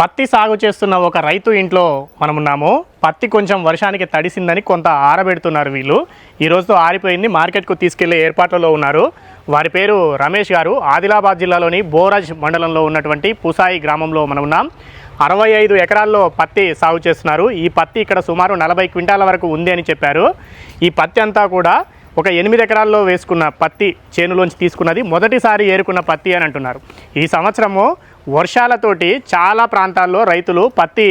పత్తి సాగు చేస్తున్న ఒక రైతు ఇంట్లో మనం ఉన్నాము పత్తి కొంచెం వర్షానికి తడిసిందని కొంత ఆరబెడుతున్నారు వీళ్ళు. ఈరోజుతో ఆరిపోయింది. మార్కెట్కు తీసుకెళ్ళే ఏర్పాట్లలో ఉన్నారు. వారి పేరు రమేష్ గారు. ఆదిలాబాద్ జిల్లాలోని బోరాజ్ మండలంలో ఉన్నటువంటి పుసాయి గ్రామంలో మనం ఉన్నాం అరవై ఐదు ఎకరాల్లో పత్తి సాగు చేస్తున్నారు. ఈ పత్తి ఇక్కడ సుమారు నలభై క్వింటాల వరకు ఉంది అని చెప్పారు. ఈ పత్తి అంతా కూడా ఒక ఎనిమిది ఎకరాల్లో వేసుకున్న పత్తి చేనులోంచి తీసుకున్నది. మొదటిసారి ఏరుకున్న పత్తి అని అంటున్నారు. ఈ సంవత్సరము వర్షాలతోటి చాలా ప్రాంతాల్లో రైతులు పత్తి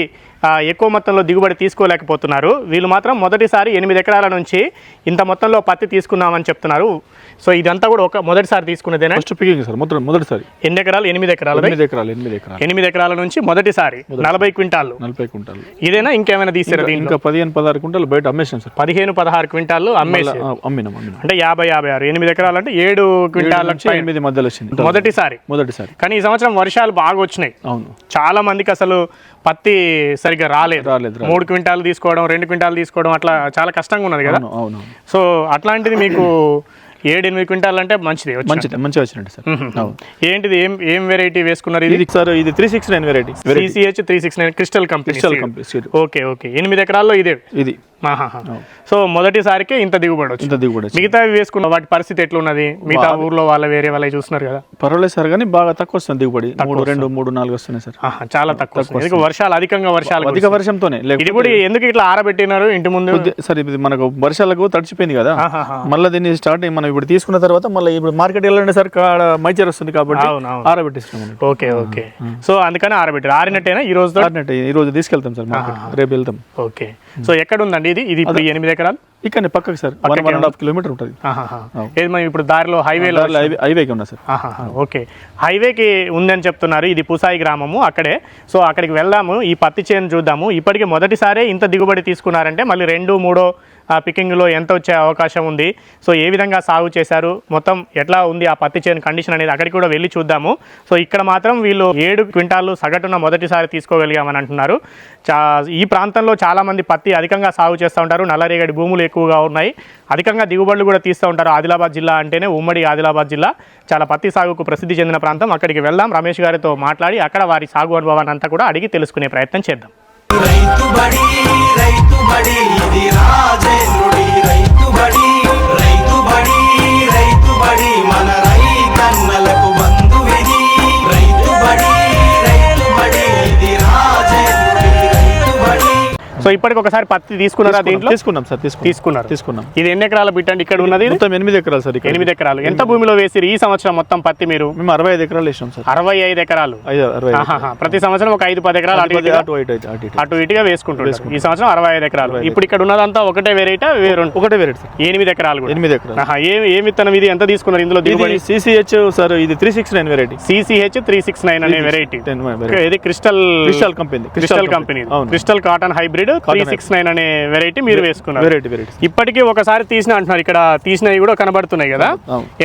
ఎక్కువ మొత్తంలో దిగుబడి తీసుకోలేకపోతున్నారు. వీళ్ళు మాత్రం మొదటిసారి ఎనిమిది ఎకరాల నుంచి ఇంత మొత్తంలో పత్తి తీసుకున్నామని చెప్తున్నారు. సో ఇదంతా కూడా ఒక మొదటిసారి తీసుకున్నదేనా? ఫస్ట్ పికింగ్ సార్ మొదటి మొదటిసారి. ఎన్ని ఎకరాలు? ఎనిమిది ఎకరాలు ఎనిమిది ఎకరాలు ఎనిమిది ఎకరాలు. ఎనిమిది ఎకరాల నుంచి మొదటిసారి నలభై క్వింటాళ్ళు. నలభై కుంటాలు ఇదేనా? ఇంకేమైనా తీసారా ఇంకా పదిహేను పదహారు కుంటాలు బయట అమ్మేసాం సార్. పదిహేను పదహారు క్వింటాళ్ళు అమ్మేసి అమ్మినాం అంటే యాభై యాభై ఆరు. ఎనిమిది ఎకరాలు అంటే ఏడు క్వింటాల నుంచి ఎనిమిది మధ్యలో వచ్చింది. మొదటిసారి. మొదటిసారి. కానీ ఈ సంవత్సరం వర్షాలు బాగా వచ్చినాయి. అవును. చాలా మందికి అసలు పత్తి సరిగ్గా రాలేదు. రాలేదు. మూడు క్వింటాలు తీసుకోవడం రెండు క్వింటాలు తీసుకోవడం అట్లా చాలా కష్టంగా ఉన్నది కదా. అవును. సో అట్లాంటిది మీకు ఏడు ఎనిమిది క్వింటాలు అంటే మంచిది మంచిది మంచిగా వచ్చినట్టు సార్. ఏంటిది ఏం ఏం వెరైటీ వేసుకున్నారు ఇది? సార్ ఇది three six nine variety CCH three six nine crystal company crystal company okay okay ఎనిమిది ఎకరాల్లో ఇదే. ఇది. సో మొదటిసారికే ఇంత దిగుబడి ఇంత దిగుబడి. మిగతావి వేసుకున్న వాటి పరిస్థితి ఎట్లున్నది? మిగతా ఊర్లో వాళ్ళ వేరే వాళ్ళ చూస్తున్నారు కదా. పర్వాలేదు సార్ కానీ బాగా తక్కువ వస్తుంది దిగుబడి. మూడు రెండు మూడు నాలుగు వస్తున్నాయి సార్. చాలా తక్కువ వర్షాలు అధికంగా వర్షాలు అధిక వర్షంతోనే. కూడా ఎందుకు ఇట్లా ఆరబెట్టినారు ఇంటి ముందు? సరే ఇది మనకు వర్షాలకు తడిచిపోయింది కదా. మళ్ళీ దీన్ని స్టార్ట్ మనం ఇప్పుడు తీసుకున్న తర్వాత మళ్ళీ ఇప్పుడు మార్కెట్ వెళ్ళండి సార్ మైచర్ వస్తుంది కాబట్టి ఆరబెట్టిస్తున్నాం మనం. Okay okay. సో అందుకని ఆరబెట్టారు. ఆరినట్టేనా ఈ రోజు ఆరినట్టు ఈ రోజు తీసుకెళ్తాం సార్ రేపు వెళ్తాం. ఓకే. సో ఎక్కడ ఉందండి ఇది ఇది ఇప్పుడు ఎనిమిది ఎకరాలు. ఇక్కడ పక్కకి sir. One one and half kilometre ఉంటుంది. ఏది మనం ఇప్పుడు దారిలో హైవేలో హైవేకి ఉన్నా సార్. ఓకే. హైవేకి ఉందని చెప్తున్నారు. ఇది పుసాయి గ్రామము అక్కడే. సో అక్కడికి వెళ్దాము. ఈ పత్తి చేను చూద్దాము. ఇప్పటికి మొదటిసారే ఇంత దిగుబడి తీసుకున్నారంటే మళ్ళీ రెండు మూడో పికింగ్లో ఎంత వచ్చే అవకాశం ఉంది? సో ఏ విధంగా సాగు చేశారు? మొత్తం ఎట్లా ఉంది ఆ పత్తి చేను కండిషన్ అనేది అక్కడికి కూడా వెళ్ళి చూద్దాము. సో ఇక్కడ మాత్రం వీళ్ళు ఏడు క్వింటాలు సగటున మొదటిసారి తీసుకోగలిగామని అంటున్నారు. చా ఈ ప్రాంతంలో చాలామంది పత్తి అధికంగా సాగు చేస్తూ ఉంటారు. నల్లరేగడి భూములు ఎక్కువగా ఉన్నాయి. అధికంగా దిగుబడులు కూడా తీస్తూ ఉంటారు. ఆదిలాబాద్ జిల్లా అంటేనే ఉమ్మడి ఆదిలాబాద్ జిల్లా. చాలా పత్తి సాగుకు ప్రసిద్ధి చెందిన ప్రాంతం. అక్కడికి వెళ్దాం. రమేష్ గారితో మాట్లాడి అక్కడ వారి సాగు అనుభవాన్ని అంతా కూడా అడిగి తెలుసుకునే ప్రయత్నం చేద్దాం. రైతు బడి ఇది రాజేంద్ర సో ఇప్పటికి ఒకసారి పత్తి తీసుకున్నారా దీంట్లో? తీసుకున్నాం సార్ తీసుకున్నాం. తీసుకున్నారు. తీసుకున్నాం. ఇది ఎన్ని ఎకరాల బిట్ అండి? ఇక్కడ ఉన్నది? మొత్తం ఎనిమిది ఎకరాలు సార్ ఎనిమిది ఎకరాలు. ఎంత భూమిలో వేసిరు ఈ సంవత్సరం మొత్తం పత్తి మీరు? మేము అరవై ఐదు ఎకరాలు వేసాం సార్. అరవై ఐదు ఎకరాలు. ప్రతి సంవత్సరం ఒక ఐదు పది ఎకరాలు అటు అటు ఇటుగా? అటు ఇటు అటు ఇటు. అటు ఇటుగా వేసుకుంటారు. ఈ సంవత్సరం అరవై ఐదు ఎకరాలు. ఇప్పుడు ఇక్కడ ఉన్నదంతా ఒకటే వెరైటీ? వేరు ఒకటే వెరైటీ సార్. ఎనిమిది ఎకరాలు ఎనిమిది ఎకరాలు. ఏ ఏ విత్తనం ఇది? ఎంత తీసుకున్నారు ఇందులో ఇది దిగుబడి? సిసిహెచ్ సార్ ఇది three six nine variety CCH three six nine అనే వెరైటీ ఇది crystal crystal company crystal company crystal cotton hybrid three six nine అనే వెరైటీ మీరు వేసుకున్నారు. వెరైటీ వెరైటీ ఇప్పటికీ ఒకసారి తీసిన అంటున్నారు. ఇక్కడ తీసినవి కూడా కనబడుతున్నాయి కదా.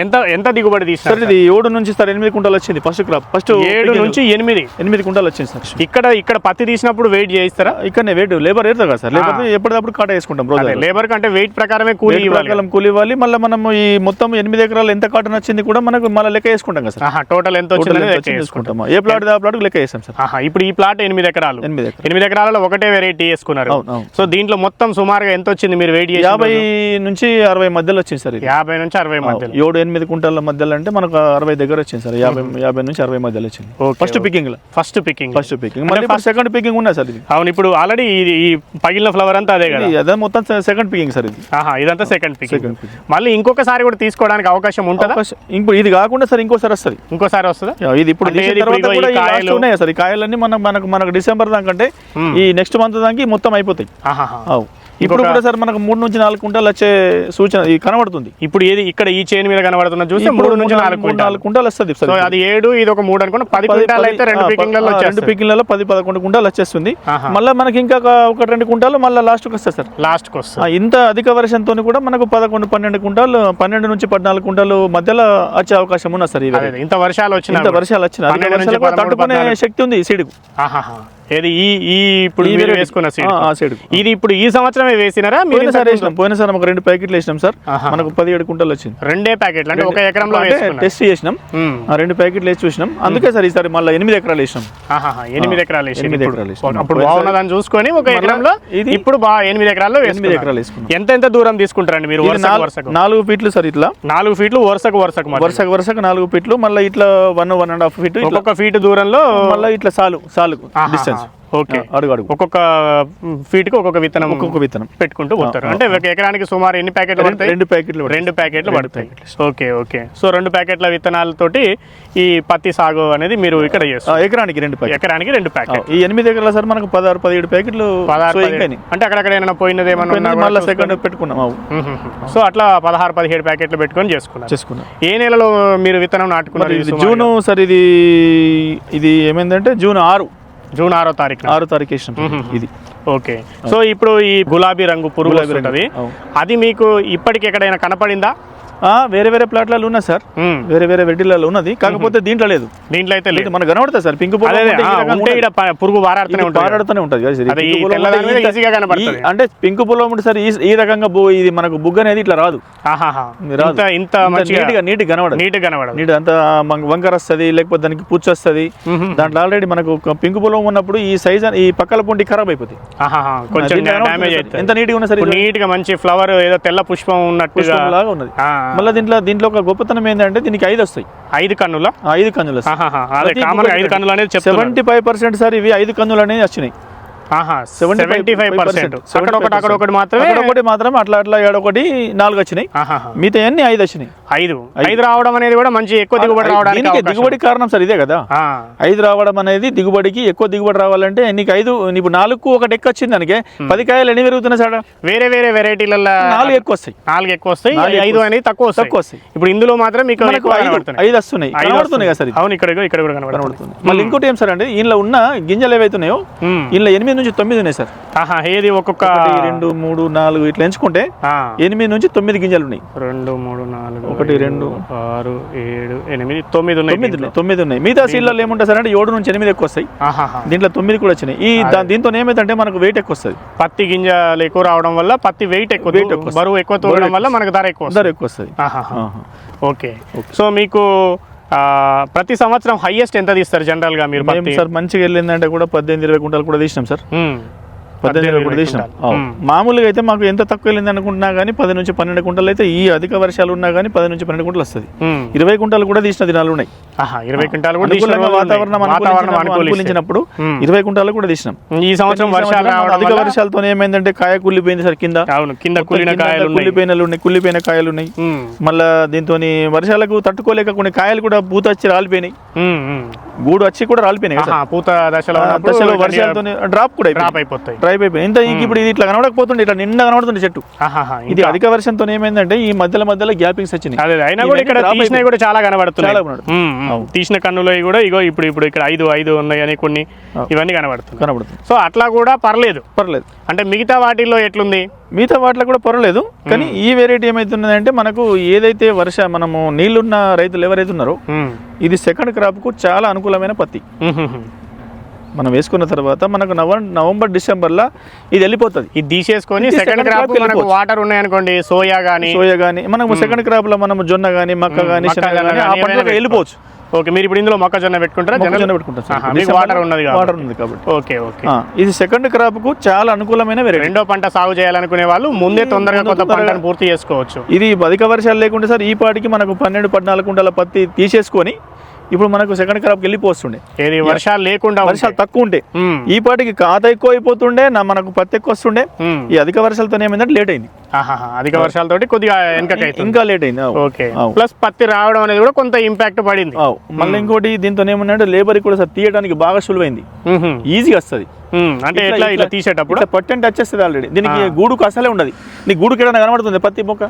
ఎంత ఎంత దిగుబడి సార్ తీసినారు ఇది ఏడు నుంచి సార్ ఎనిమిది కుంటాలు వచ్చింది ఫస్ట్ క్రాప్ ఫస్ట్ ఏడు నుంచి ఎనిమిది. ఎనిమిది కుంటాలు వచ్చింది సార్. ఇక్కడ ఇక్కడ పత్తి తీసినప్పుడు వెయిట్ చేయిస్తారా? ఇక్కడనే వెయిట్ లేబర్ ఏరుతా కదా సార్. లేబర్ ఎప్పటికప్పుడు కాట వేసుకుంటాం రోజు లేబర్ కంటే వెయిట్ ప్రకారమే కూలీ ఇవ్వాలి. కూలి ఇవ్వాలి. మళ్ళీ మనం ఈ మొత్తం ఎనిమిది ఎకరాలు ఎంత కాటన్ వచ్చింది కూడా మనకు మళ్ళీ లెక్క వేసుకుంటాం కదా సార్. టోటల్ ఎంత వచ్చింది వేసుకుంటాం. ఏ ప్లాట్ ఆ ప్లాట్ లెక్క వేస్తాం సార్. ఇప్పుడు ఈ ప్లాట్ ఎనిమిది ఎకరాలు. ఎనిమిది ఎకరాలు. ఎనిమిది ఎకరాలలో ఒకటే వెరైటీ వేసుకున్నారు. అవును. సో దీంట్లో మొత్తం సుమారుగా ఎంత వచ్చింది మీరు వెయిట్ చేసి యాభై నుంచి అరవై మధ్యలో వచ్చింది సార్ ఇది. యాభై నుంచి అరవై మధ్యలో. ఏడు ఎనిమిది కుంటాల మధ్యలో అంటే మనకు అరవై దగ్గర వచ్చింది సార్. యాభై యాభై నుంచి అరవై మధ్యలో వచ్చింది. First picking first picking first picking మళ్ళీ సెకండ్ పికింగ్ ఉన్నాయి సార్ ఇది. అవును ఇప్పుడు ఆల్రెడీ ఇది ఈ పగిలిన ఫ్లవర్ అంతా అదే కదా? ఇది అదే మొత్తం సెకండ్ పికింగ్ సార్ ఇది. ఆహా ఇదంతా సెకండ్ పికింగ్. మళ్ళీ ఇంకొకసారి కూడా తీసుకోవడానికి అవకాశం ఉంటుందా? ఇంకో ఇది కాకుండా సార్ ఇంకోసారి వస్తుంది. ఇంకోసారి వస్తుందా? ఇది ఇప్పుడు ఉన్నాయి సార్. ఈ కాయలన్నీ మనం మనకు మనకు డిసెంబర్ దాకా అంటే ఈ నెక్స్ట్ మంత్ దానికి మొత్తం అయిపోతాయి ఆహాహా. అవు. ఇప్పుడు కూడా సార్ మనకు మూడు నుంచి నాలుగు కుంటాలు వచ్చే సూచన ఇది కనబడుతుంది. ఇప్పుడు ఏది ఇక్కడ ఈ చైన్ మీద కనబడుతున్న చూస్తే మూడు నుంచి నాలుగు నాలుగు కుంటాలు వస్తుంది సార్ సో. అది ఏడు ఇది ఒక మూడు అనుకున్నా పది అయితే రెండు పికింగ్లలో రెండు పికింగ్లలో పది పదకొండు కుంటాలు వచ్చేస్తుంది. మళ్ళీ మనకి ఇంకా ఒక- రెండు కుంటాలు మళ్ళీ లాస్ట్కి వస్తుంది సార్. లాస్ట్కి వస్తుంది ఆ, ఇంత అధిక వర్షంతో కూడా మనకు పదకొండు పన్నెండు కుంటాలు పన్నెండు నుంచి పద్నాలుగు కుంటాలు మధ్యలో వచ్చే అవకాశం ఉన్నది సార్ ఇంత వర్షాలు వచ్చిన ఇంత వర్షాలు వచ్చిన. తట్టుకునే. శక్తి ఉంది ఈ సీడుకు ఏది? ఈ ఈ ఇప్పుడు మీరు. వేసుకున్న సీడ్. ఇది ఇప్పుడు ఈ సంవత్సరమే వేసినారా? మీరు ఇంతకు వేసినాం. పోయినసారి ఒక రెండు ప్యాకెట్లు వేసినాం సార్. మనకు పదిహేడు కుంటలు వచ్చింది. రెండే ప్యాకెట్లు అంటే ఒక ఎకరంలో టెస్ట్ చేసినాం. రెండు ప్యాకెట్లు వేసి చూసినాం. అందుకే సార్ ఈసారి మళ్ళీ ఎనిమిది ఎకరాలు వేసినాం. ఎనిమిది ఎకరాలు వేసింది. ఎనిమిది. ఎకరాలు. అప్పుడు బాగున్నదని చూసుకొని ఒక ఎకరంలో ఇది- ఇప్పుడు బాగా ఎనిమిది ఎకరాల్లో ఎనిమిది. ఎకరాలు వేసుకున్నాం. ఎంత ఎంత దూరం తీసుకుంటారండి మీరు వరుసకు నాలుగు- ఫీట్లు సార్ ఇట్లా. నాలుగు ఫీట్లు వరుసకు వరుసకు. వరుసకు వరుసకు నాలుగు ఫీట్లు మళ్ళీ ఇట్లా one one and half feet ఒక్కొక్క ఫీట్ దూరంలో మళ్ళీ ఇట్లా సాలు సాలు ఆహాహా, డిస్టెన్స్ ఓకే అడుగు అడుగు. ఒక్కొక్క ఫీట్కి ఒక్కొక్క విత్తనం ఒక్కొక్క విత్తనం. పెట్టుకుంటూ పోతారు. అంటే ఒక ఎకరానికి సుమారు ఎన్ని ప్యాకెట్లు పడతాయి? రెండు ప్యాకెట్లు. రెండు ప్యాకెట్లు పడతాయి. Okay okay. సో రెండు ప్యాకెట్ల విత్తనాలతోటి ఈ పత్తి సాగు అనేది మీరు ఇక్కడ చేస్తారు. ఎకరానికి రెండు ప్యాకెట్ ఎకరానికి రెండు ప్యాకెట్ ఈ ఎనిమిది ఎకరాల సార్ మనకు పదహారు పదిహేడు ప్యాకెట్లు పదహారు. అంటే అక్కడక్కడ ఏమైనా పోయినది ఏమన్నా మళ్ళీ సెకండ్ పెట్టుకున్నాం. సో అట్లా పదహారు పదిహేడు ప్యాకెట్లు పెట్టుకొని చేసుకున్నారు. చేసుకున్నాం. ఏ నెలలో మీరు విత్తనం నాటుకున్నారు? జూన్ సార్ ఇది ఇది ఏమైందంటే జూన్ ఆరు. జూన్ ఆరో తారీఖు ఆరు తారీఖు వేసినాం ఇది. ఓకే. సో ఇప్పుడు ఈ గులాబీ రంగు పురుగు. అది మీకు ఇప్పటికి ఎక్కడైనా కనపడిందా? వేరే వేరే ప్లాట్లలో ఉన్నా సార్. వేరే వేరే వెడ్డిలలో ఉన్నది. కాకపోతే దీంట్లో లేదు. దీంట్లో అయితే లేదు. మనకు కనబడుతుంది సార్. పింక్ ఉంటే పురుగు వారాడుతూనే ఉంటుంది అంటే పింక్ పొలం ఉంటుంది సార్ ఈ రకంగా ఇది మనకు బుగ్గ అనేది ఇట్లా రాదు. ఇంత నీట్గా నీట్గా కనబడదు. నీట్ కనబడదు. నీట్ అంత వంకర వస్తుంది లేకపోతే దానికి పుచ్చు వస్తుంది. దాంట్లో ఆల్రెడీ మనకు పింక్ పొలం ఉన్నప్పుడు ఈ సైజ్ ఈ పక్కల పొంటి ఖరాబ్ అయిపోతుంది. కొంచెం ఎంత నీట్గా ఉన్నా సరే ఇప్పుడు నీట్గా మంచి ఫ్లవర్ ఏదో తెల్ల పుష్పం ఉన్నట్టుగా లాగా ఉన్నది. మళ్ళీ దీంట్లో దీంట్లో ఒక గొప్పతనం ఏంటంటే దీనికి ఐదు వస్తాయి. ఐదు కన్నుల? ఐదు కన్నులు ఐదు కన్నులు అనేది చెప్తున్నారు. సెవెంటీ ఫైవ్ పర్సెంట్ సార్ ఇవి ఐదు కన్నులు అనేది వచ్చినాయి. సెవెంటీ ఫైవ్ పర్సెంట్ అక్కడ ఒకటి అక్కడ ఒకటి మాత్రమే ఒకటి మాత్రం అట్లా అట్లా ఏడొకటి నాలుగు వచ్చినాయి. మిగతా అన్ని ఐదు వచ్చినాయి. ఐదు. ఐదు. రావడం అనేది కూడా మంచి ఎక్కువ దిగుబడి రావడానికి. దిగుబడి కారణం సార్ ఇదే కదా. ఐదు రావడం అనేది దిగుబడికి ఎక్కువ దిగుబడి రావాలంటే నీకు ఐదు నీకు నాలుగు ఒకటి ఎక్కువ వచ్చింది దానికి పది కాయలు ఎన్ని పెరుగుతున్నాయి సార్? వేరే వేరే వెరైటీలలో నాలుగు ఎక్కువ వస్తాయి. నాలుగు ఎక్కువ వస్తాయి. ఐదు అనేది తక్కువ తక్కువ వస్తాయి. ఇప్పుడు ఇందులో మాత్రం మీకు ఐదు వస్తున్నాయి. ఐదు కనబడుతున్నాయి కదా సార్. అవును ఇక్కడ ఇక్కడ కూడా కనబడుతుంది మళ్ళీ ఇంకోటి ఏం సార్ అంటే ఇంట్లో ఉన్న గింజలు ఏవైతున్నాయో. ఇంట్లో ఎనిమిది నుంచి తొమ్మిది ఉన్నాయి సార్. ఏది ఒక్కొక్క రెండు మూడు నాలుగు ఇట్లా ఎంచుకుంటే ఎనిమిది నుంచి తొమ్మిది గింజలు ఉన్నాయి. రెండు మూడు నాలుగు ఒకటి, రెండు. ఆరు ఏడు ఎనిమిది తొమ్మిది ఉన్నాయి తొమ్మిది. ఉన్నాయి తొమ్మిది ఉన్నాయి. మిగతా సీడ్లలో ఏముంటుంది సార్ అంటే ఏడు నుంచి ఎనిమిది ఎక్కువ వస్తాయి. దీంట్లో తొమ్మిది కూడా వచ్చినాయి. ఈ దీంతో ఏమైందంటే మనకు వెయిట్ ఎక్కువ వస్తుంది. పత్తి గింజలు ఎక్కువ రావడం వల్ల పత్తి వెయిట్ ఎక్కువ Weight ఎక్కువ బరువు ఎక్కువ తోడడం వల్ల మనకు ధర ఎక్కువ. ధర ఎక్కువ వస్తుంది. ఓకే. సో మీకు ప్రతి సంవత్సరం హైయెస్ట్ ఎంత తీస్తారు జనరల్గా మీరు సార్ మంచిగా వెళ్ళిందంటే కూడా పద్దెనిమిది ఇరవై కుంటాలు కూడా తీసినాం సార్. పద్దెనిమిది కూడా తీసినాం కుంటాలు. మామూలుగా అయితే మాకు ఎంత తక్కువ వెళ్ళింది అనుకుంటున్నా కానీ పది నుంచి పన్నెండు కుంటలు అయితే ఈ అధిక వర్షాలు ఉన్నా కానీ పది నుంచి పన్నెండు కుంటలు వస్తుంది. ఇరవై కుంటలు కూడా తీసిన దినాలు ఉన్నాయి ఇరవై క్వింటాలు కూడా. వాతావరణం అనుకూలించినప్పుడు-. ఇరవై కుంటాలు కూడా తీసినాం ఈ సంవత్సరం వర్షాలు అధిక వర్షాలతో ఏమైందంటే కాయ కుళ్ళిపోయింది సార్ కింద కింద ఉన్నాయి కుళ్ళిపోయినలు ఉన్నాయి కుళ్ళిపోయిన కాయలు ఉన్నాయి. మళ్ళా దీంతో వర్షాలకు తట్టుకోలేక కొన్ని కాయలు కూడా పూత వచ్చి రాలిపోయినాయి. గూడు వచ్చి కూడా రాలిపోయినాయి పూత దశలో దశలో వర్షాలతో డ్రాప్ కూడా డ్రాప్ అయిపోతాయి. డ్రైప్ అయిపోయింది. ఇంత ఇప్పుడు ఇది ఇట్లా కనబడకపోతుండే ఇట్లా నిండా కనబడుతుంది చెట్టు. ఇది అధిక వర్షంతో ఏమైందంటే ఈ మధ్యలో మధ్యలో గ్యాపింగ్స్ వచ్చినాయి. అదే. అయినా కూడా ఇక్కడ తీసినవి అయిపోయి- కూడా చాలా కనబడుతున్నాయి. తీసిన కన్నులో కూడా ఇగో ఇప్పుడు ఇప్పుడు ఇక్కడ ఐదు ఐదు ఉన్నాయి అని కొన్ని ఇవన్నీ కనబడుతున్నాయి. కనబడుతుంది సో అట్లా కూడా పర్లేదు. పర్లేదు. అంటే మిగతా వాటిల్లో ఎట్లుంది? మిగతా వాటిలో కూడా పర్వాలేదు కానీ ఈ వెరైటీ ఏమైతున్నదంటే మనకు ఏదైతే వర్ష మనము నీళ్ళున్న రైతులు ఎవరైతే ఉన్నారో. ఇది సెకండ్ క్రాప్కు చాలా అనుకూలమైన పత్తి. మనం వేసుకున్న తర్వాత మనకు నవంబర్ నవంబర్ డిసెంబర్లో ఇది వెళ్ళిపోతుంది. ఇది తీసేసుకొని సెకండ్ క్రాప్ మనకు. వాటర్ ఉన్నాయనుకోండి సోయా గానీ సోయా కానీ మనము సెకండ్ క్రాప్లో మనం జొన్న కానీ మక్క కానీ కానీ గానీ వెళ్ళిపోవచ్చు. ఓకే మీరు ఇప్పుడు ఇందులో మొక్కజొన్న పెట్టుకుంటారా? మొక్కజొన్న జనరల్ పెట్టుకుంటాం సార్. ఆహా, మీకు డిసెంబర్లో వాటర్ ఉన్నది. వాటర్ ఉంది కాబట్టి. Okay okay. ఇది సెకండ్ క్రాప్కు చాలా అనుకూలమైన రెండో పంట సాగు చేయాలనుకునే వాళ్ళు ముందే తొందరగా కొత్త పంటను పూర్తి చేసుకోవచ్చు. ఇది అధిక వర్షాలు లేకుండా సార్ ఈ పాటికి మనకు పన్నెండు పద్నాలుగు కుంటల పత్తి తీసేసుకొని ఇప్పుడు మనకు సెకండ్ క్రాప్కి వెళ్ళిపోతుండే వర్షాలు లేకుండా. వర్షాలు తక్కువ ఉంటే మ్మ్. ఈ పాటికి కాత ఎక్కువ అయిపోతుండే నా మనకు పత్తి ఎక్కువ వస్తుండే. ఈ అధిక వర్షాలతో ఏమైందంటే లేట్ అయింది అధిక వర్షాలతోటి కొద్దిగా ఇంకా లేట్ అయింది. ఓకే. ప్లస్ పత్తి రావడం అనేది కూడా కొంత ఇంపాక్ట్ పడింది. మళ్ళీ ఇంకోటి దీంతో ఏమన్నాడు లేబర్ కూడా సార్ తీయడానికి బాగా సులువైంది. ఈజీగా వస్తుంది. అంటే ఎట్లా ఇట్లా తీసేటప్పుడు? ఇట్లా పట్టంటే వచ్చేస్తుంది ఆల్రెడీ దీనికి గూడుకు అసలే ఉండదు. నీ గూడుకి ఏదైనా కనబడుతుంది? పత్తి మొక్క.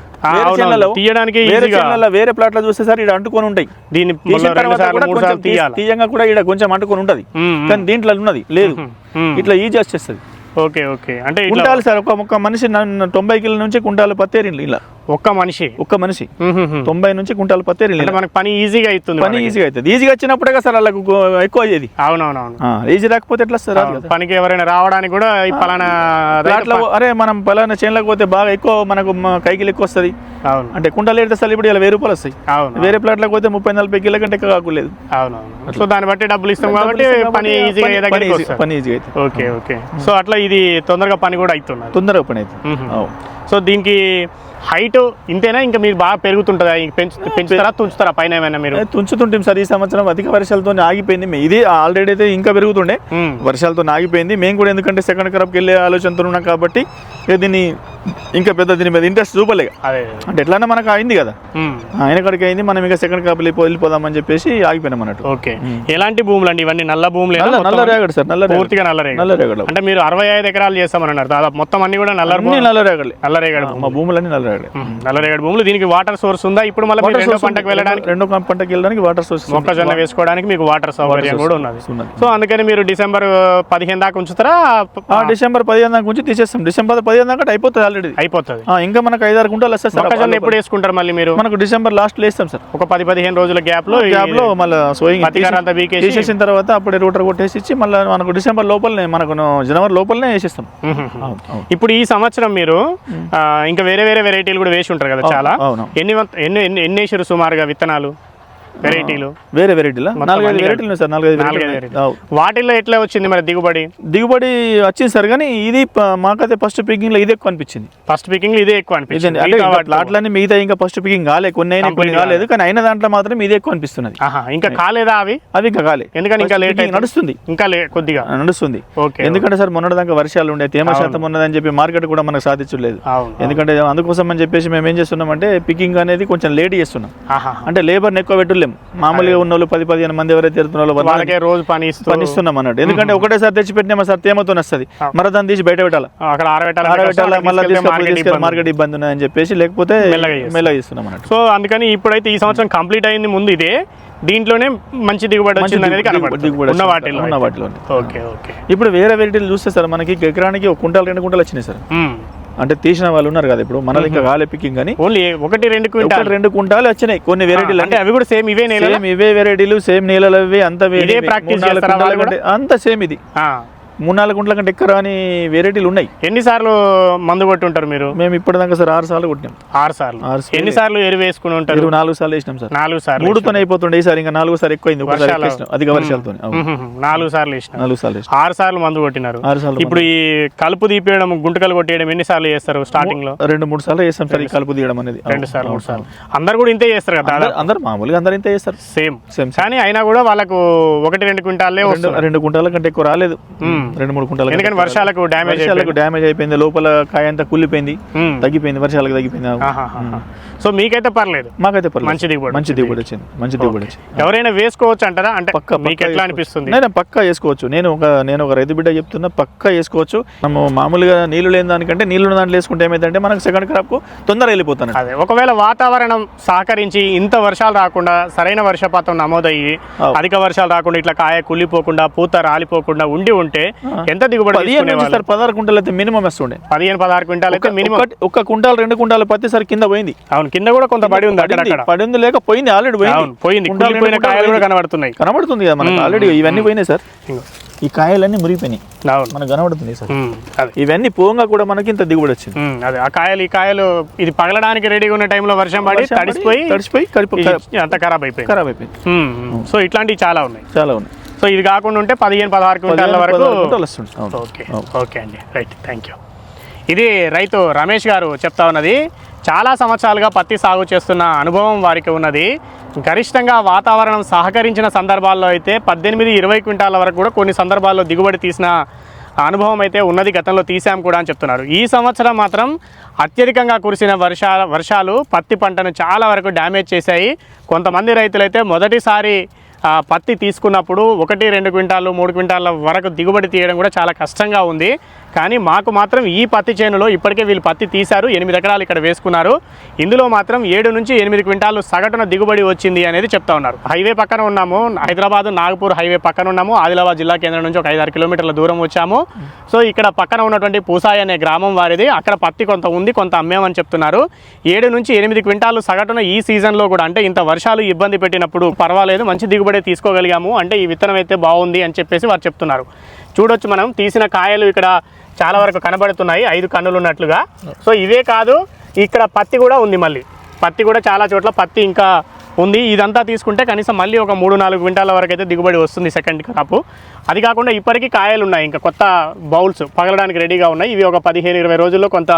తీయడానికి వేరే ప్లాట్లో చూస్తే సార్ ఇక్కడ అంటుకొని ఉంటాయి. దీన్ని తీయంగా కూడా ఇక్కడ కొంచెం అంటుకొని ఉంటది. కానీ దీంట్లో ఉన్నది లేదు. ఇట్లా ఈజీ వచ్చేస్తుంది. Okay okay. అంటే ఇట్లా కుంటాలు సార్ ఒక మనిషి తొంభై కిలో నుంచి కుంటాలు పత్తేరి ఇలా. ఒక్క మనిషి. ఒక్క మనిషి. తొంభై నుంచి కుంటాల పత్తి మనకు పని ఈజీగా అవుతుంది పని. ఈజీగా అవుతుంది ఈజీగా వచ్చినప్పుడే కదా సార్ వాళ్ళకు ఎక్కువ అయ్యేది. అవునవునవును. ఈజీ రాకపోతే ఎట్లా సార్. పనికి ఎవరైనా రావడానికి కూడా ఈ పలానా ప్లాట్లో అరే మనం పలానా చేనులకు పోతే బాగా ఎక్కువ మనకు కైకిలు ఎక్కువ వస్తుంది. అవును. అంటే కుంటలు ఏడితే సార్ ఇప్పుడు ఇలా వెయ్యి రూపాయలు వస్తాయి. అవును. వేరే ప్లాట్లకు పోతే ముప్పై నలభై కిలో కంటే ఎక్కువ కాకూడదు అవునవును. సో దాన్ని బట్టి డబ్బులు ఇస్తాం కాబట్టి పని ఈజీగా పని ఈజీగా అవుతుంది ఓకే ఓకే. సో అట్లా ఇది తొందరగా పని కూడా అవుతున్నది. తొందరగా పని అవుతుంది. సో దీనికి హైట్ ఇంతేనా? ఇంకా మీరు బాగా పెరుగుతుంటుందా? పెంచుతారా తుంచుతారా పైన ఏమైనా మీరు? తుంచుతుంటాం సార్. ఈ సంవత్సరం అధిక వర్షాలతో ఆగిపోయింది. ఇది ఆల్రెడీ అయితే ఇంకా పెరుగుతుండే. వర్షాలతో ఆగిపోయింది. మేము కూడా ఎందుకంటే సెకండ్ క్రాప్కి వెళ్ళే ఆలోచనతో ఉన్నాం కాబట్టి దీన్ని ఇంకా పెద్ద దీని మీద ఇంట్రెస్ట్ చూపలేక. అదే అంటే ఎట్లన్నా మనకు అయింది కదా. ఆయన కాడికి అయింది. మనం ఇంకా సెకండ్ క్రాప్ వెళ్ళిపోదామని చెప్పేసి ఆగిపోయినాం అన్నట్టు. ఓకే. ఎలాంటి భూములు అండి? ఇవన్నీ నల్ల భూములు నల్ల రేగడు సార్ నల్ల. పూర్తిగా నల్ల రేగడి. నల్ల రేగడు. అంటే మీరు అరవై ఐదు ఎకరాలు చేస్తామని అన్నారు దాదాపు మొత్తం అన్ని కూడా నల్ల నల్ల రేగడి. నల్ల రేగడి మా భూములు. భూములన్నీ నల్ల నల్ల రేగడి భూములు. దీనికి వాటర్ సోర్స్ ఉందా? ఇప్పుడు మళ్ళీ రెండో పంటకు వెళ్ళడానికి? రెండో పంటకి వెళ్ళడానికి వాటర్ సోర్స్ మొక్కజొన్న వేసుకోవడానికి మీకు వాటర్ సౌకర్యం కూడా ఉన్నది. సో అందుకని మీరు డిసెంబర్ పదిహేను దాకా ఉంచుతారా? డిసెంబర్ పదిహేను దాకా నుంచి తీసేస్తాం. డిసెంబర్ పదిహేను దాకా అయిపోతుంది ఆల్రెడీ అయిపోతుంది. ఇంకా మనకు ఐదారు కుంటాలు వస్తాయి సార్. మొక్కజొన్న ఎప్పుడు వేసుకుంటారు మళ్ళీ మీరు? మనకు డిసెంబర్ లాస్ట్ వేస్తాం సార్. ఒక పది పదిహేను రోజుల గ్యాప్లో గ్యాప్లో మళ్ళీ సోయింగ్ తీసేసిన తర్వాత అప్పుడే రూటర్ కొట్టేసి ఇచ్చి మళ్ళీ మనకు డిసెంబర్ లోపలనే మనకు జనవరి లోపలనే వేసేస్తాం. ఇప్పుడు ఈ సంవత్సరం మీరు ఇంకా వేరే వేరే వెరైటీలు కూడా వేసి ఉంటారు కదా చాలా? ఎన్ని ఎన్ని ఎన్ని వేసారు సుమారుగా విత్తనాలు? వెరైటీలు వేరే వెరైటీలా నాలుగైదు వెరైటీలు సార్ నాలుగైదు. వాటిల్లో ఎట్లా వచ్చింది మరి దిగుబడి? దిగుబడి వచ్చింది సార్ కానీ ఇది మాకైతే ఫస్ట్ పికింగ్లో ఇది ఎక్కువ అనిపించింది. ఫస్ట్ పికింగ్ ఇదే ఎక్కువ అనిపించింది. అంటే మిగతా ఇంకా వాటిలో- ప్లాట్లన్నీ మిగతా ఇంకా ఫస్ట్ పికింగ్ కాలే కొన్ని అయినా కొన్ని కాలేదు కానీ అయిన దాంట్లో మాత్రం ఇది ఎక్కువ అనిపిస్తున్నది. ఇంకా కాలేదా అవి? అవి ఇంకా కాలే. ఎందుకని ఇంకా లేట్ నడుస్తుంది. ఇంకా లే కొద్దిగా. నడుస్తుంది. ఓకే ఎందుకంటే సార్ మొన్నటిదాకా వర్షాలు ఉండే తేమ శాతం ఉన్నదని చెప్పి మార్కెట్ కూడా మనకు సాధించలేదు. ఎందుకంటే అందుకోసం అని చెప్పేసి మేము ఏం చేస్తున్నామంటే పికింగ్ అనేది కొంచెం లేట్ చేస్తున్నాం. అంటే లేబర్ని ఎక్కువ పెట్టులేం మామూలుగా ఉన్న వాళ్ళు పది పదిహేను మంది ఎవరైతే తిరుగుతున్నారో వాళ్ళకి రోజు పని ఇస్తూ పని ఇస్తున్నాం అన్నట్టు. ఎందుకంటే ఒకటేసారి తెచ్చి పెట్టినామా సార్ తేమతో వస్తుంది మరి దాన్ని తీసి బయట పెట్టాలి? అక్కడ ఆరబెట్టాలి ఆరబెట్టాలి మళ్ళీ తీసుకెళ్ళి మార్కెట్ ఇబ్బంది. ఉన్నదని చెప్పేసి లేకపోతే మెల్లగా ఇస్తున్నాం అన్నట్టు. సో అందుకని ఇప్పుడైతే ఈ సంవత్సరం కంప్లీట్ అయింది ముందు ఇదే. దీంట్లోనే మంచి దిగుబడి వచ్చింది అనేది దిగుబడి ఉన్న. వాటిల్లో ఉన్న. వాటిలో ఓకే ఓకే. ఇప్పుడు వేరే వెరైటీలు చూస్తే సార్ మనకి ఎకరానికి ఒక కుంటాలు రెండు కుంటాలు వచ్చినాయి సార్. అంటే తీసిన వాళ్ళు ఉన్నారు కదా ఇప్పుడు. మనది ఇంకా కాలే పికింగ్ కానీ ఓన్లీ ఒకటి రెండు క్వింటాల్. రెండు కుంటాలు వచ్చినాయి కొన్ని వెరైటీలు అంటే అవి కూడా సేమ్ ఇవే నేల ఇవే వెరైటీలు సేమ్ నీళ్ళలు అవి అంత అంత సేమ్ ఇది. మూడు నాలుగు గుంటల కంటే ఎక్కువ రాని వెరైటీలు ఉన్నాయి. ఎన్నిసార్లు మందు కొట్టి ఉంటారు మీరు? మేము ఇప్పటిదాకా సార్ ఆరు సార్లు కొట్టినాం. ఆరు సార్లు. ఆరు సార్లు. ఎన్నిసార్లు ఎరువు వేసుకుని ఉంటారు? ఇరవై నాలుగు సార్లు వేసినాం సార్. నాలుగు సార్లు మూడుతోనే అయిపోతుండే. ఈసారి ఇంకా నాలుగు సార్లు ఎక్కువైంది. ఒకసారి వర్షాలు. అధిక వర్షాలతో మ్మ్. నాలుగు సార్లు వేసిన నాలుగు సార్లు వేసినాం. ఆరు సార్లు మందు కొట్టినారు. ఆరు సార్లు ఇప్పుడు ఈ కలుపు తీపియడం గుంటకలు కొట్టేయడం ఎన్నిసార్లు చేస్తారు స్టార్టింగ్లో రెండు మూడు సార్లు చేస్తాం సార్ ఈ కలుపు తీయడం అనేది. రెండు సార్లు మూడు సార్లు. అందరు కూడా ఇంతే చేస్తారు కదా అందరు- అందరు మామూలుగా అందరు ఇంత చేస్తారు. సేమ్ సేమ్ కానీ అయినా కూడా వాళ్ళకు ఒకటి రెండు క్వింటాలే రెండు వస్తుంది. రెండు కుంటాల కంటే ఎక్కువ రాలేదు. రెండు మూడు కుంటాల ఎందుకంటే వర్షాలకు డ్యామేజ్ వర్షాలకు డ్యామేజ్ అయిపోయింది. లోపల కాయ అంతా కుళ్ళిపోయింది. తగ్గిపోయింది. వర్షాలకు తగ్గిపోయింది. సో మీకైతే పర్లేదు. మాకైతే పర్లేదు. మంచి దిగుబడి మంచి దిగుబడి వచ్చింది. మంచి దిగుబడి వచ్చింది. ఎవరైనా వేసుకోవచ్చు అంటారా? అంటే పక్క మీకు ఎట్లా అనిపిస్తుంది? నేను పక్కా వేసుకోవచ్చు. నేను ఒక నేను ఒక రైతు బిడ్డ చెప్తున్నా పక్కా వేసుకోవచ్చు. మనము మామూలుగా నీళ్ళు లేని దానికంటే నీళ్ళు ఉన్న దాంట్లో వేసుకుంటే ఏమైందంటే మనకు సెకండ్ క్రాప్ తొందరగా వెళ్ళిపోతాను అదే. ఒకవేళ వాతావరణం సహకరించి ఇంత వర్షాలు రాకుండా సరైన వర్షపాతం నమోదయ్యి. అధిక వర్షాలు రాకుండా ఇట్లా కాయ కుళ్ళిపోకుండా పూత రాలిపోకుండా ఉండి ఉంటే ఎంత దిగుబడి? సార్ పదహారు కుంటలు అయితే మినిమం వస్తుండే పదిహేను పదహారు క్వింటాల్ అయితే మినిమం. ఒక కుంటాలు రెండు కుంటాలు పత్తి సార్ కింద పోయింది. అవును కింద కూడా కొంత పడి ఉంది అక్కడక్కడ. పడింది లేక పోయింది ఆల్రెడీ పోయింది. కుంటాలు కుంటాలు కాయలు కూడా పోయింది. కనబడుతున్నాయి. కనబడుతుంది కదా మనకు ఆల్రెడీ ఇవన్నీ పోయినాయి సార్. ఈ కాయలన్నీ మురిగిపోయినాయి. మనకు కనబడుతుంది సార్. ఇవన్నీ పోగా కూడా మనకి ఇంత దిగుబడి వచ్చింది. అదే. ఆ కాయలు ఈ కాయలు ఇది పగలడానికి రెడీగా ఉన్న టైంలో వర్షం పడి పడి, తడిసిపోయి తడిసిపోయి అంతా ఖరాబ్ అయిపోయింది. ఖరాబ్ అయిపోయింది. సో ఇట్లాంటివి చాలా ఉన్నాయి. చాలా ఉన్నాయి. సో ఇది కాకుండా ఉంటే పదిహేను పదహారు క్వింటాల వరకు. ఓకే. ఓకే అండి. రైట్ థ్యాంక్ యూ ఇది రైతు రమేష్ గారు చెప్తా ఉన్నది. చాలా సంవత్సరాలుగా పత్తి సాగు చేస్తున్న అనుభవం వారికి ఉన్నది. గరిష్టంగా వాతావరణం సహకరించిన సందర్భాల్లో అయితే పద్దెనిమిది ఇరవై క్వింటాల వరకు కూడా కొన్ని సందర్భాల్లో దిగుబడి తీసిన అనుభవం అయితే ఉన్నది. గతంలో తీసాం కూడా అని చెప్తున్నారు. ఈ సంవత్సరం మాత్రం అత్యధికంగా కురిసిన వర్షాల వర్షాలు పత్తి పంటను చాలా వరకు డ్యామేజ్ చేశాయి. కొంతమంది రైతులైతే మొదటిసారి పత్తి తీసుకున్నప్పుడు ఒకటి రెండు క్వింటాలు మూడు క్వింటాల వరకు దిగుబడి తీయడం కూడా చాలా కష్టంగా ఉంది. కానీ మాకు మాత్రం ఈ పత్తి చేనులో ఇప్పటికే వీళ్ళు పత్తి తీశారు ఎనిమిది ఎకరాలు ఇక్కడ వేసుకున్నారు. ఇందులో మాత్రం ఏడు నుంచి ఎనిమిది క్వింటాలు సగటున దిగుబడి వచ్చింది అనేది చెప్తా ఉన్నారు. హైవే పక్కన ఉన్నాము హైదరాబాద్ నాగపూర్ హైవే పక్కన ఉన్నాము ఆదిలాబాద్ జిల్లా కేంద్రం నుంచి ఒక ఐదారు కిలోమీటర్ల దూరం వచ్చాము. సో ఇక్కడ పక్కన ఉన్నటువంటి పూసాయి అనే గ్రామం వారిది అక్కడ పత్తి కొంత ఉంది కొంత అమ్మేమని చెప్తున్నారు. ఏడు నుంచి ఎనిమిది క్వింటాలు సగటున ఈ సీజన్లో కూడా అంటే ఇంత వర్షాలు ఇబ్బంది పెట్టినప్పుడు పర్వాలేదు మంచి దిగుబడి తీసుకోగలిగాము అంటే ఈ విత్తనం అయితే బాగుంది అని చెప్పేసి వారు చెప్తున్నారు. చూడొచ్చు మనం తీసిన కాయలు ఇక్కడ చాలా వరకు కనబడుతున్నాయి ఐదు కన్నులు ఉన్నట్లుగా. సో ఇవే కాదు ఇక్కడ పత్తి కూడా ఉంది మళ్ళీ. పత్తి కూడా చాలా చోట్ల పత్తి ఇంకా ఉంది. ఇదంతా తీసుకుంటే కనీసం మళ్ళీ ఒక మూడు నాలుగు క్వింటాల వరకు అయితే దిగుబడి వస్తుంది సెకండ్ క్రాపు. అది కాకుండా ఇప్పటికీ కాయలు ఉన్నాయి. ఇంకా కొత్త బౌల్స్ పగలడానికి రెడీగా ఉన్నాయి. ఇవి ఒక పదిహేను ఇరవై రోజుల్లో కొంత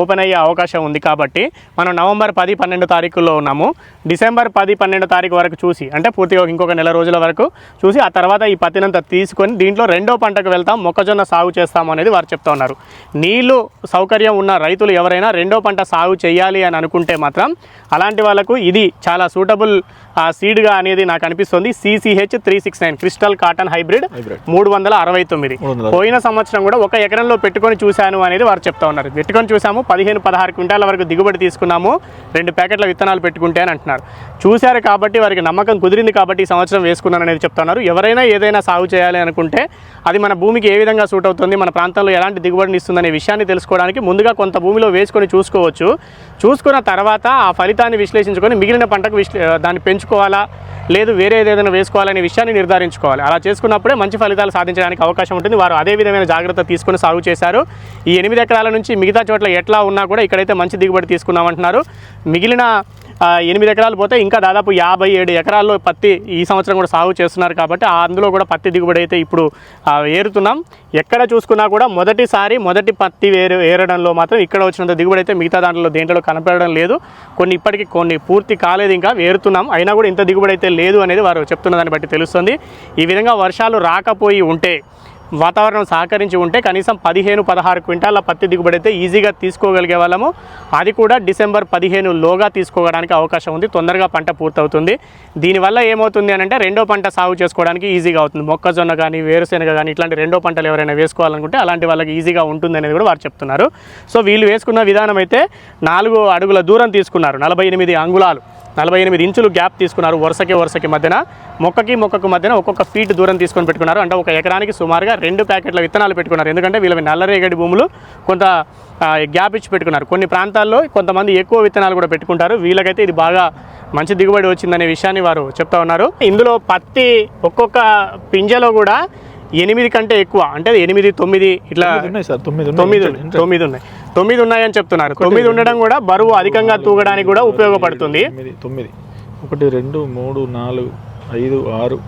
ఓపెన్ అయ్యే అవకాశం ఉంది కాబట్టి మనం నవంబర్ పది పన్నెండు తారీఖుల్లో ఉన్నాము. డిసెంబర్ పది పన్నెండు తారీఖు వరకు చూసి అంటే పూర్తిగా ఇంకొక నెల రోజుల వరకు చూసి ఆ తర్వాత ఈ పత్తినంతా తీసుకొని దీంట్లో రెండో పంటకు వెళ్తాం. మొక్కజొన్న సాగు చేస్తాం అనేది వారు చెప్తా ఉన్నారు. నీళ్ళు సౌకర్యం ఉన్న రైతులు ఎవరైనా రెండో పంట సాగు చేయాలి అని అనుకుంటే మాత్రం అలాంటి వాళ్ళకు ఇది చాలా సూటబుల్ قبل సీడ్గా అనేది నాకు అనిపిస్తుంది. CCH three six nine crystal cotton hybrid. మూడు వందల అరవై తొమ్మిది. పోయిన సంవత్సరం కూడా ఒక ఎకరంలో పెట్టుకొని చూశాను అనేది వారు చెప్తా ఉన్నారు. పెట్టుకొని చూసాము పదిహేను పదహారు క్వింటాల వరకు దిగుబడి తీసుకున్నాము రెండు ప్యాకెట్ల విత్తనాలు పెట్టుకుంటే అని అంటున్నారు. చూశారు కాబట్టి వారికి నమ్మకం కుదిరింది కాబట్టి ఈ సంవత్సరం వేసుకున్నాను అనేది చెప్తా ఉన్నారు. ఎవరైనా ఏదైనా సాగు చేయాలి అనుకుంటే అది మన భూమికి ఏ విధంగా సూట్ అవుతుంది మన ప్రాంతంలో ఎలాంటి దిగుబడిని ఇస్తుందనే విషయాన్ని తెలుసుకోవడానికి ముందుగా కొంత భూమిలో వేసుకొని చూసుకోవచ్చు. చూసుకున్న తర్వాత ఆ ఫలితాన్ని విశ్లేషించుకొని మిగిలిన పంటకు విశ్లే దాన్ని ఉంచుకోవాలా లేదు వేరే ఏదైనా వేసుకోవాలనే విషయాన్ని నిర్ధారించుకోవాలి. అలా చేసుకున్నప్పుడే మంచి ఫలితాలు సాధించడానికి అవకాశం ఉంటుంది. వారు అదే విధమైన జాగ్రత్త తీసుకొని సాగు చేశారు. ఈ ఎనిమిది ఎకరాల నుంచి మిగతా చోట్ల ఎట్లా ఉన్నా కూడా ఇక్కడైతే మంచి దిగుబడి తీసుకున్నామంటున్నారు. మిగిలిన ఎనిమిది ఎకరాలు పోతే ఇంకా దాదాపు యాభై ఏడు ఎకరాల్లో పత్తి ఈ సంవత్సరం కూడా సాగు చేస్తున్నారు కాబట్టి ఆ అందులో కూడా పత్తి దిగుబడి అయితే ఇప్పుడు ఏరుతున్నాం. ఎక్కడ చూసుకున్నా కూడా మొదటిసారి మొదటి పత్తి వేరు ఏరడంలో మాత్రం ఇక్కడ వచ్చినంత దిగుబడి అయితే మిగతా దాంట్లో దేంట్లో కనపడడం లేదు. కొన్ని ఇప్పటికీ కొన్ని పూర్తి కాలేదు ఇంకా వేరుతున్నాం. అయినా కూడా ఇంత దిగుబడి అయితే లేదు అనేది వారు చెప్తున్న దాన్ని బట్టి తెలుస్తుంది. ఈ విధంగా వర్షాలు రాకపోయి ఉంటే వాతావరణం సహకరించి ఉంటే కనీసం పదిహేను పదహారు క్వింటాల పత్తి దిగుబడి అయితే ఈజీగా తీసుకోగలిగే వాళ్ళము. అది కూడా డిసెంబర్ పదిహేను లోగా తీసుకోవడానికి అవకాశం ఉంది. తొందరగా పంట పూర్తవుతుంది. దీనివల్ల ఏమవుతుంది అని అంటే రెండో పంట సాగు చేసుకోవడానికి ఈజీగా అవుతుంది. మొక్కజొన్న కానీ వేరుశెనగ కానీ ఇట్లాంటి రెండో పంటలు ఎవరైనా వేసుకోవాలనుకుంటే అలాంటి వాళ్ళకి ఈజీగా ఉంటుంది అనేది కూడా వారు చెప్తున్నారు. సో వీళ్ళు వేసుకున్న విధానం అయితే నాలుగు అడుగుల దూరం తీసుకున్నారు. నలభై ఎనిమిది అంగుళాలు. నలభై ఎనిమిది ఇంచులు గ్యాప్ తీసుకున్నారు వరుసకి వరుసకి మధ్యన. మొక్కకి మొక్కకు మధ్యన ఒక్కొక్క ఫీట్ దూరం తీసుకొని పెట్టుకున్నారు. అంటే ఒక ఎకరానికి సుమారుగా రెండు ప్యాకెట్ల విత్తనాలు పెట్టుకున్నారు. ఎందుకంటే వీళ్ళవి నల్లరేగడి భూములు కొంత గ్యాప్ ఇచ్చి పెట్టుకున్నారు. కొన్ని ప్రాంతాల్లో కొంతమంది ఎక్కువ విత్తనాలు కూడా పెట్టుకుంటారు. వీళ్ళకైతే ఇది బాగా మంచి దిగుబడి వచ్చిందనే విషయాన్ని వారు చెప్తా ఉన్నారు. ఇందులో పత్తి ఒక్కొక్క పింజలో కూడా ఎనిమిది కంటే ఎక్కువ. అంటే ఎనిమిది తొమ్మిది ఇట్లా తొమ్మిది తొమ్మిది ఉన్నాయి. తొమ్మిది ఉన్నాయని చెప్తున్నారు. తొమ్మిది ఉండడం కూడా బరువు అధికంగా తూగడానికి కూడా ఉపయోగపడుతుంది. తొమ్మిది. ఒకటి రెండు మూడు నాలుగు ఐదు ఆరు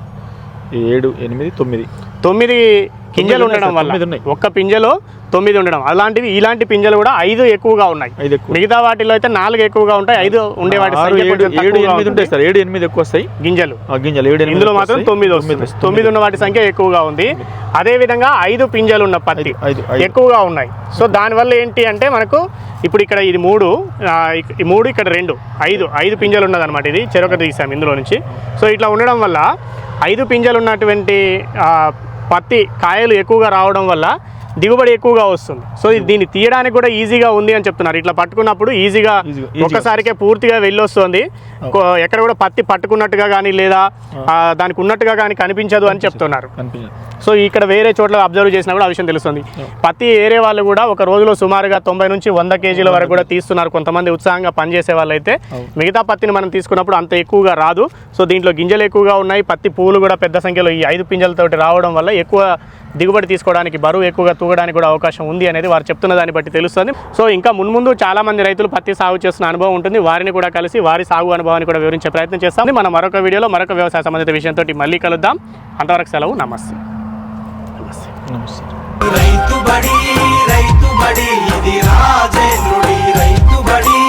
ఏడు ఎనిమిది తొమ్మిది. తొమ్మిది గింజలు ఉండడం వల్ల. ఒక్క పింజలో తొమ్మిది ఉండడం. అలాంటివి ఇలాంటి పింజలు కూడా ఐదు ఎక్కువగా ఉన్నాయి. మిగతా వాటిలో అయితే నాలుగు ఎక్కువగా ఉంటాయి ఐదు ఉండే వాటి. ఉంటాయి సార్ ఏడు ఎనిమిది ఎక్కువ వస్తాయి. గింజలు. గింజలు ఏడు ఇందులో మాత్రం. తొమ్మిది. తొమ్మిది ఉన్న వాటి సంఖ్య ఎక్కువగా ఉంది. అదే విధంగా ఐదు పింజలు ఉన్న పత్తి. ఎక్కువగా ఉన్నాయి. సో దానివల్ల ఏంటి అంటే మనకు ఇప్పుడు ఇక్కడ ఇది మూడు ఈ మూడు ఇక్కడ రెండు ఐదు ఐదు పింజలు ఉన్నదన్నమాట ఇది. చెరొకటి తీసాం ఇందులో నుంచి. సో ఇట్లా ఉండడం వల్ల ఐదు పింజలు ఉన్నటువంటి పత్తి కాయలు ఎక్కువగా రావడం వల్ల దిగుబడి ఎక్కువగా వస్తుంది. సో దీన్ని తీయడానికి కూడా ఈజీగా ఉంది అని చెప్తున్నారు. ఇట్లా పట్టుకున్నప్పుడు ఈజీగా. ఒక్కసారికే పూర్తిగా వెళ్ళొస్తుంది. ఎక్కడ కూడా పత్తి పట్టుకున్నట్టుగా కానీ లేదా దానికి ఉన్నట్టుగా కానీ కనిపించదు అని చెప్తున్నారు. సో ఇక్కడ వేరే చోట్ల అబ్జర్వ్ చేసినా కూడా ఆ విషయం తెలుస్తుంది. పత్తి ఏరే వాళ్ళు కూడా ఒక రోజులో సుమారుగా తొంభై నుంచి వంద కేజీల వరకు కూడా తీస్తున్నారు కొంతమంది ఉత్సాహంగా పనిచేసే వాళ్ళు అయితే మిగతా పత్తిని మనం తీసుకున్నప్పుడు అంత ఎక్కువగా రాదు. సో దీంట్లో గింజలు ఎక్కువగా ఉన్నాయి. పత్తి పూలు కూడా పెద్ద సంఖ్యలో ఈ ఐదు పింజలతోటి రావడం వల్ల ఎక్కువ దిగుబడి తీసుకోవడానికి బరువు ఎక్కువగా తూగడానికి కూడా అవకాశం ఉంది అనేది వారు చెప్తున్న దాన్ని బట్టి తెలుస్తుంది. సో ఇంకా మున్ముందు చాలామంది రైతులు పత్తి సాగు చేస్తున్న అనుభవం ఉంటుంది. వారిని కూడా కలిసి వారి సాగు అనుభవాన్ని కూడా వివరించే ప్రయత్నం చేస్తాం. మనం మరొక వీడియోలో మరొక వ్యవసాయ సంబంధిత విషయంతో మళ్ళీ కలుద్దాం. అంతవరకు సెలవు. నమస్తే. నమస్తే. నమస్తే. రైతు బడి రైతు బడి ఇది రాజేంద్రుడి రైతు బడి.